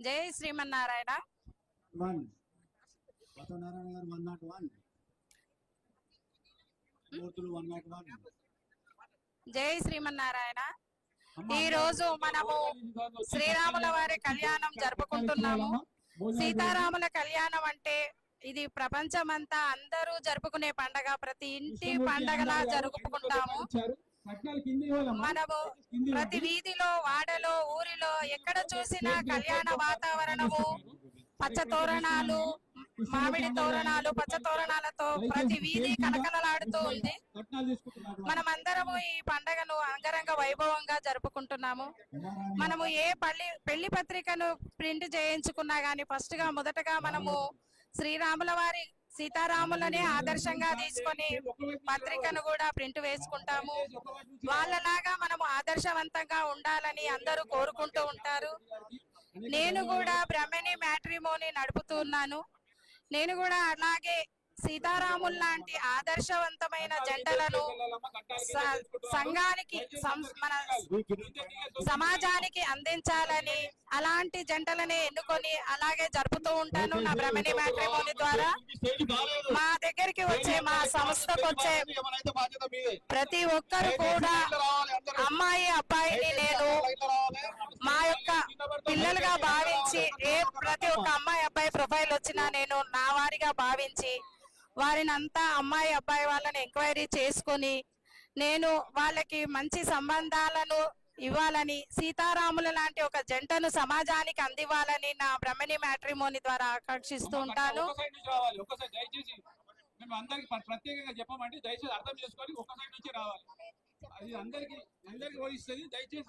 జై శ్రీమన్నారాయణ. జై శ్రీమన్నారాయణ. ఈ రోజు మనము శ్రీరాముల వారి కళ్యాణం జరుపుకుంటున్నాము. సీతారాముల కళ్యాణం అంటే ఇది ప్రపంచమంతా అందరూ జరుపుకునే పండగ. ప్రతి ఇంటి పండగలా జరుపుకుంటాము. మనము ప్రతి వీధిలో వాడలో ఊరిలో ఎక్కడ చూసినా కళ్యాణ వాతావరణము పచ్చ తోరణాలు మామిడి తోరణాలు పచ్చ తోరణాలతో ప్రతి వీధి కలకలలాడుతూ ఉంది. మనమందరము ఈ పండగను అంగరంగ వైభవంగా జరుపుకుంటున్నాము. మనము ఏ పల్లి పెళ్ళి పత్రికను ప్రింట్ చేయించుకున్నా గాని ఫస్ట్గా మొదటగా మనము శ్రీరాముల వారి సీతారాములనే ఆదర్శంగా తీసుకొని పత్రికను కూడా ప్రింట్ వేసుకుంటాము. వాళ్ళలాగా ఆదర్శవంతంగా ఉండాలని అందరూ కోరుకుంటూ ఉంటారు. నేను కూడా బ్రహ్మణి మ్యాట్రిమోని నడుపుతున్నాను. నేను కూడా అలాగే సీతారాముల్ లాంటి ఆదర్శవంతమైన జంటలను సంఘానికి మన సమాజానికి అందించాలని అలాంటి జంటలనే ఎన్నుకొని అలాగే జరుపుతూ ఉంటాను నా బ్రహ్మణి మ్యాట్రిమోని ద్వారా. మా దగ్గరికి వచ్చే మా సంస్థకు వచ్చే ప్రతి ఒక్కరు కూడా అమ్మాయి అబ్బాయిని నేను మా యొక్క పిల్లలుగా భావించి ఏ ప్రతి ఒక్క అమ్మాయి అబ్బాయి ప్రొఫైల్ వచ్చినా నేను నా వారిగా భావించి వారిని అంతా అమ్మాయి అబ్బాయి వాళ్ళని ఎంక్వైరీ చేసుకొని నేను వాళ్ళకి మంచి సంబంధాలను ఇవ్వాలని సీతారాముల లాంటి ఒక జంటను సమాజానికి అందివ్వాలని నా బ్రహ్మణి మ్యాట్రిమోని ద్వారా ఆకాంక్షిస్తూ ఉంటాను. మేము అందరికి ప్రత్యేకంగా చెప్పమంటే దయచేసి అర్థం చేసుకొని ఒక్క సైడ్ నుంచి రావాలి. అది అందరికి అందరికి పోయిస్తుంది దయచేసి